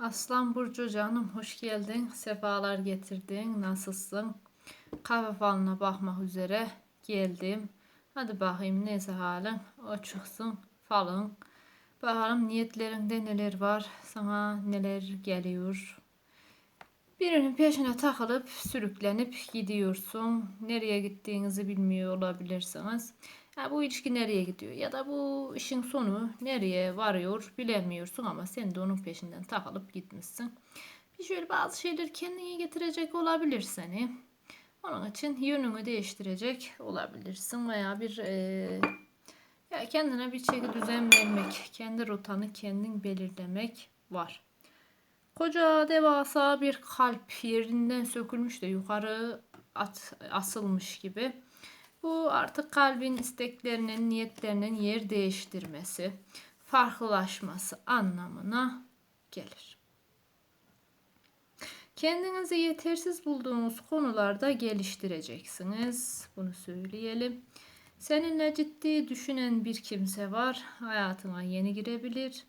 Aslan Burcu canım hoş geldin. Sefalar getirdin. Nasılsın? Kahve falına bakmak üzere geldim. Hadi bakayım neyse halin. O çıksın falın. Bakalım niyetlerinde neler var. Sana neler geliyor. Birinin peşine takılıp sürüklenip gidiyorsun. Nereye gittiğinizi bilmiyor olabilirsiniz. Ya bu ilişki nereye gidiyor ya da bu işin sonu nereye varıyor bilemiyorsun ama sen de onun peşinden takılıp gitmişsin. Bir şöyle bazı şeyler kendine getirecek olabilir seni. Onun için yönünü değiştirecek olabilirsin veya bir e, ya kendine bir çeki düzen vermek, kendi rotanı kendin belirlemek var. Koca devasa bir kalp yerinden sökülmüş de yukarı at, asılmış gibi. Bu artık kalbin isteklerinin, niyetlerinin yer değiştirmesi, farklılaşması anlamına gelir. Kendinizi yetersiz bulduğunuz konularda geliştireceksiniz. Bunu söyleyelim. Seninle ciddi düşünen bir kimse var. Hayatına yeni girebilir.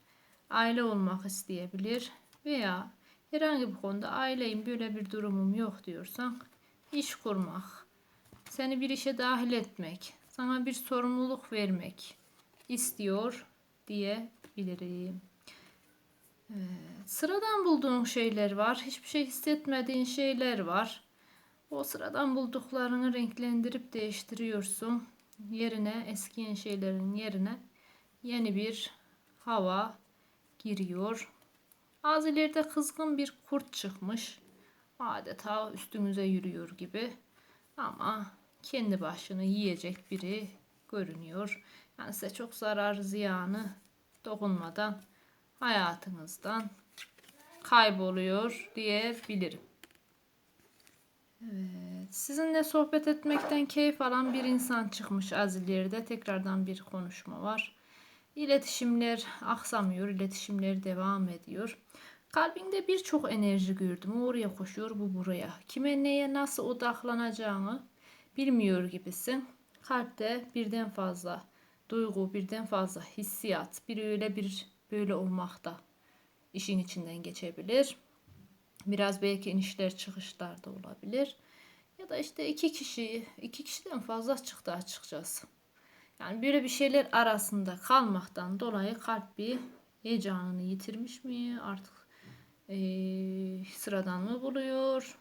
Aile olmak isteyebilir. Veya herhangi bir konuda aileyim böyle bir durumum yok diyorsan iş kurmak, seni bir işe dahil etmek, sana bir sorumluluk vermek istiyor diyebilirim. Evet, sıradan bulduğun şeyler var. Hiçbir şey hissetmediğin şeyler var. O sıradan bulduklarını renklendirip değiştiriyorsun. Yerine eskiyen şeylerin yerine yeni bir hava giriyor. Az ileride kızgın bir kurt çıkmış. Adeta üstünüze yürüyor gibi. Ama kendi başını yiyecek biri görünüyor. Yani size çok zarar ziyanı dokunmadan hayatınızdan kayboluyor diyebilirim. Evet, sizinle sohbet etmekten keyif alan bir insan çıkmış az ileride. Tekrardan bir konuşma var. İletişimler aksamıyor, iletişimler devam ediyor. Kalbinde birçok enerji gördüm. O oraya koşuyor, bu buraya. Kime neye nasıl odaklanacağını bilmiyor gibisin. Kalpte birden fazla duygu, birden fazla hissiyat, bir öyle bir böyle olmakta işin içinden geçebilir. Biraz belki inişler çıkışlar da olabilir. Ya da işte iki kişi, iki kişiden fazla çıktı açıkçası. Yani böyle bir şeyler arasında kalmaktan dolayı kalp bir heyecanını yitirmiş mi? Artık e, sıradan mı buluyor?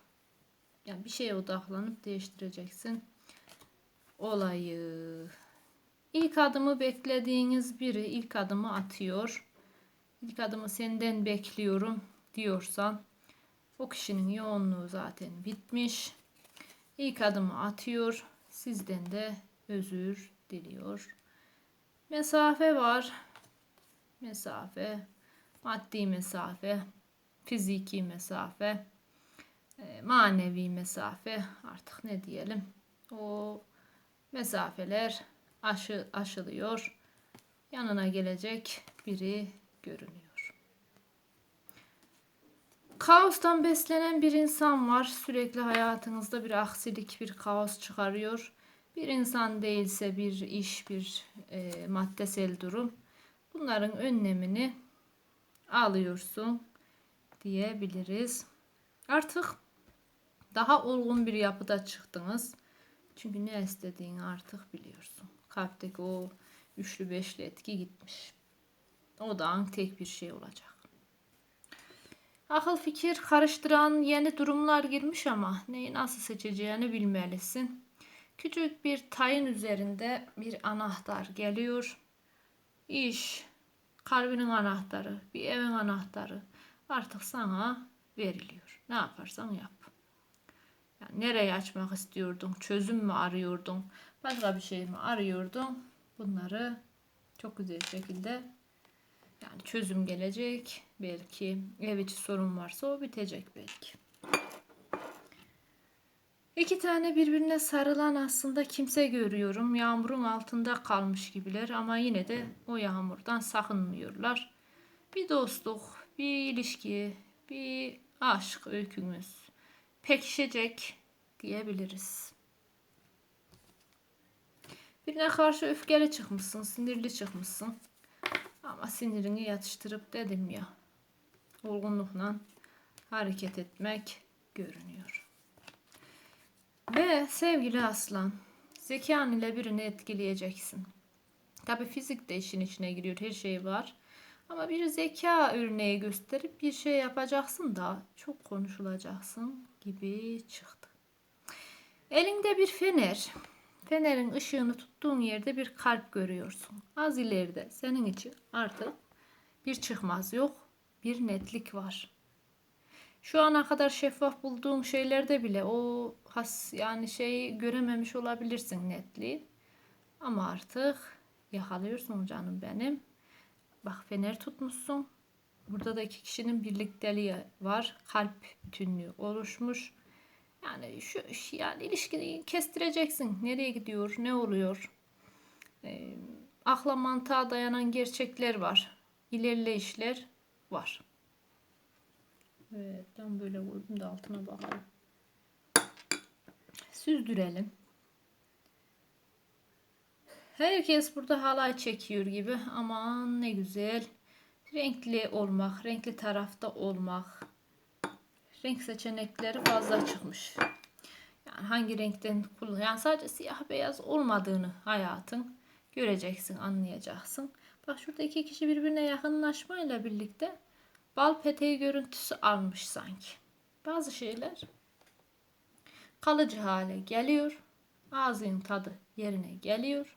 Yani bir şeye odaklanıp değiştireceksin olayı. İlk adımı beklediğiniz biri ilk adımı atıyor. İlk adımı senden bekliyorum diyorsan o kişinin yoğunluğu zaten bitmiş. İlk adımı atıyor. Sizden de özür diliyor. Mesafe var. Mesafe, maddi mesafe, fiziki mesafe, manevi mesafe artık ne diyelim. O mesafeler aşı, aşılıyor. Yanına gelecek biri görünüyor. Kaostan beslenen bir insan var. Sürekli hayatınızda bir aksilik, bir kaos çıkarıyor. Bir insan değilse bir iş, bir e, maddesel durum. Bunların önlemini alıyorsun diyebiliriz. Artık daha olgun bir yapıda çıktınız. Çünkü ne istediğini artık biliyorsun. Kalpteki o üçlü beşli etki gitmiş. O da tek bir şey olacak. Akıl fikir karıştıran yeni durumlar girmiş ama neyi nasıl seçeceğini bilmelisin. Küçük bir tayın üzerinde bir anahtar geliyor. İş, kalbinin anahtarı, bir evin anahtarı artık sana veriliyor. Ne yaparsan yap. Yani nereye açmak istiyordun? Çözüm mü arıyordun? Başka bir şey mi arıyordun? Bunları çok güzel şekilde yani çözüm gelecek. Belki ev içi sorun varsa o bitecek belki. İki tane birbirine sarılan aslında kimse görüyorum. Yağmurun altında kalmış gibiler ama yine de o yağmurdan sakınmıyorlar. Bir dostluk, bir ilişki, bir aşk öykümüz pekişecek diyebiliriz. Birine karşı öfkeli çıkmışsın, sinirli çıkmışsın. Ama sinirini yatıştırıp dedim ya. olgunlukla hareket etmek görünüyor. Ve sevgili aslan, zekan ile birini etkileyeceksin. Tabi fizik de işin içine giriyor, her şey var. Ama bir zeka örneği gösterip bir şey yapacaksın da çok konuşulacaksın gibi çıktı. Elinde bir fener. Fenerin ışığını tuttuğun yerde bir kalp görüyorsun. Az ileride senin için artık bir çıkmaz yok, bir netlik var. Şu ana kadar şeffaf bulduğun şeylerde bile o has yani şeyi görememiş olabilirsin netliği. Ama artık yakalıyorsun canım benim. Bak fener tutmuşsun. Burada da iki kişinin birlikteliği var. Kalp bütünlüğü oluşmuş. Yani şu yani ilişkiyi kestireceksin. Nereye gidiyor? Ne oluyor? Ee, akla mantığa dayanan gerçekler var. İlerleyişler var. Evet, ben böyle koydum da altına bakalım. Süzdürelim. Herkes burada halay çekiyor gibi. Aman ne güzel. Renkli olmak, renkli tarafta olmak. Renk seçenekleri fazla çıkmış. Yani hangi renkten kullan, yani sadece siyah beyaz olmadığını hayatın göreceksin, anlayacaksın. Bak şurada iki kişi birbirine yakınlaşmayla birlikte bal peteği görüntüsü almış sanki. Bazı şeyler kalıcı hale geliyor. Ağzın tadı yerine geliyor.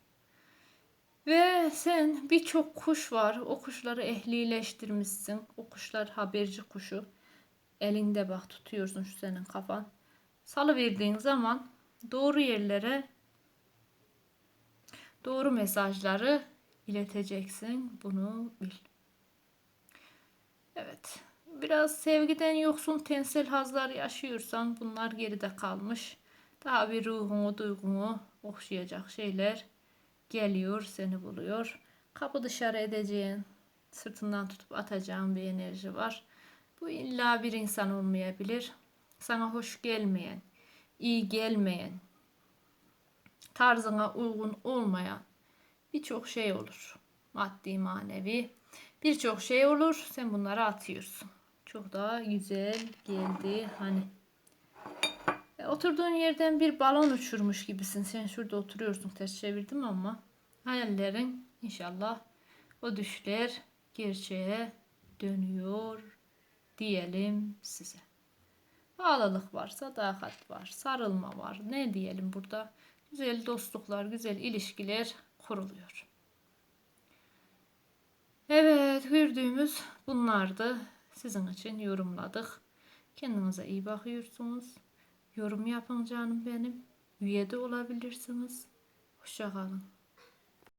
Ve sen birçok kuş var. O kuşları ehlileştirmişsin. O kuşlar haberci kuşu. Elinde bak tutuyorsun şu senin kafan. Salı verdiğin zaman doğru yerlere doğru mesajları ileteceksin. Bunu bil. Evet. Biraz sevgiden yoksun tensel hazlar yaşıyorsan bunlar geride kalmış. Daha bir ruhunu, duygunu okşayacak şeyler geliyor, seni buluyor. Kapı dışarı edeceğin, sırtından tutup atacağın bir enerji var. Bu illa bir insan olmayabilir. Sana hoş gelmeyen, iyi gelmeyen, tarzına uygun olmayan birçok şey olur. Maddi, manevi birçok şey olur. Sen bunları atıyorsun. Çok daha güzel geldi hani. E, oturduğun yerden bir balon uçurmuş gibisin. Sen şurada oturuyorsun. Ters çevirdim ama hayallerin inşallah o düşler gerçeğe dönüyor diyelim size. Bağlılık var, sadakat var, sarılma var. Ne diyelim burada? Güzel dostluklar, güzel ilişkiler kuruluyor. Evet, gördüğümüz bunlardı. Sizin için yorumladık. Kendinize iyi bakıyorsunuz. Yorum yapın canım benim. Üye de olabilirsiniz. Hoşçakalın.